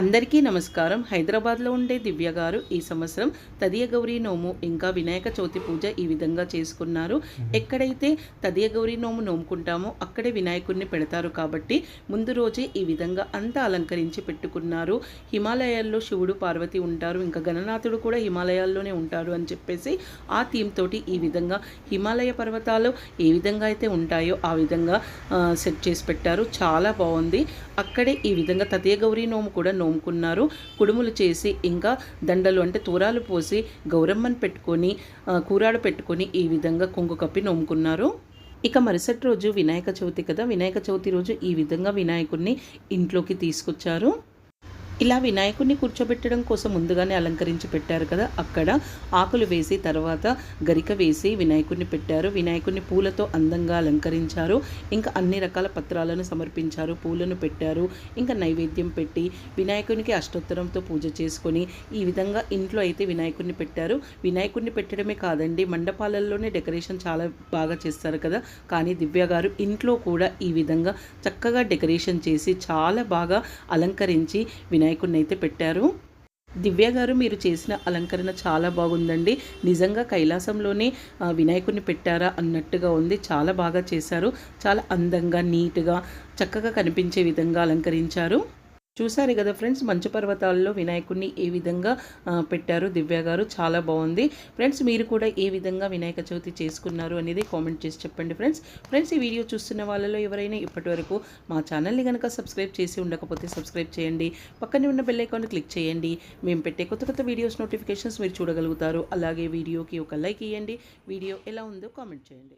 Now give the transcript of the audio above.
అందరికీ నమస్కారం. హైదరాబాద్లో ఉండే దివ్య గారు ఈ సంవత్సరం తదియ గౌరీ నోము ఇంకా వినాయక చవితి పూజ ఈ విధంగా చేసుకున్నారు. ఎక్కడైతే తదియ గౌరీ నోము నోముకుంటామో అక్కడే వినాయకుడిని పెడతారు కాబట్టి ముందు రోజే ఈ విధంగా అంతా అలంకరించి పెట్టుకున్నారు. హిమాలయాల్లో శివుడు పార్వతి ఉంటారు ఇంకా గణనాథుడు కూడా హిమాలయాల్లోనే ఉంటారు అని చెప్పేసి ఆ థీమ్ తోటి ఈ విధంగా హిమాలయ పర్వతాలు ఏ విధంగా అయితే ఉంటాయో ఆ విధంగా సెట్ చేసి పెట్టారు. చాలా బాగుంది. అక్కడే ఈ విధంగా తదియ గౌరీ నోము కూడా నోముకున్నారు. కుడుములు చేసి ఇంకా దండలు అంటే తూరాలు పోసి గౌరమ్మని పెట్టుకొని కూరాడు పెట్టుకొని ఈ విధంగా కుంకు కప్పి నోముకున్నారు. ఇక మరుసటి రోజు వినాయక చవితి కదా వినాయక చవితి రోజు ఈ విధంగా వినాయకుడిని ఇంట్లోకి తీసుకొచ్చారు. ఇలా వినాయకుడిని కూర్చోబెట్టడం కోసం ముందుగానే అలంకరించి పెట్టారు కదా. అక్కడ ఆకులు వేసి తర్వాత గరిక వేసి వినాయకుడిని పెట్టారు. వినాయకుడిని పూలతో అందంగా అలంకరించారు. ఇంకా అన్ని రకాల పత్రాలను సమర్పించారు. పూలను పెట్టారు. ఇంకా నైవేద్యం పెట్టి వినాయకునికి అష్టోత్తరంతో పూజ చేసుకొని ఈ విధంగా ఇంట్లో అయితే వినాయకుడిని పెట్టారు. వినాయకుడిని పెట్టడమే కాదండి మండపాలల్లోనే డెకరేషన్ చాలా బాగా చేస్తారు కదా. కానీ దివ్య గారు ఇంట్లో కూడా ఈ విధంగా చక్కగా డెకరేషన్ చేసి చాలా బాగా అలంకరించి వినాయకుడిని అయితే పెట్టారు. దివ్య గారు మీరు చేసిన అలంకరణ చాలా బాగుందండి. నిజంగా కైలాసంలోనే వినాయకుడిని పెట్టారా అన్నట్టుగా ఉంది. చాలా బాగా చేశారు. చాలా అందంగా నీట్గా చక్కగా కనిపించే విధంగా అలంకరించారు. చూసారు కదా ఫ్రెండ్స్ మంచు పర్వతాల్లో వినాయకుడిని ఏ విధంగా పెట్టారు దివ్య గారు. చాలా బాగుంది. ఫ్రెండ్స్ మీరు కూడా ఏ విధంగా వినాయక చవితి చేసుకున్నారు అనేది కామెంట్ చేసి చెప్పండి ఫ్రెండ్స్. ఫ్రెండ్స్ ఈ వీడియో చూస్తున్న వాళ్ళలో ఎవరైనా ఇప్పటివరకు మా ఛానల్ని కనుక సబ్స్క్రైబ్ చేసి ఉండకపోతే సబ్స్క్రైబ్ చేయండి. పక్కనే ఉన్న బెల్ ఐకాన్ క్లిక్ చేయండి. మేము పెట్టే కొత్త కొత్త వీడియోస్ నోటిఫికేషన్స్ మీరు చూడగలుగుతారు. అలాగే వీడియోకి ఒక లైక్ ఇవ్వండి వీడియో ఎలా ఉందో కామెంట్ చేయండి.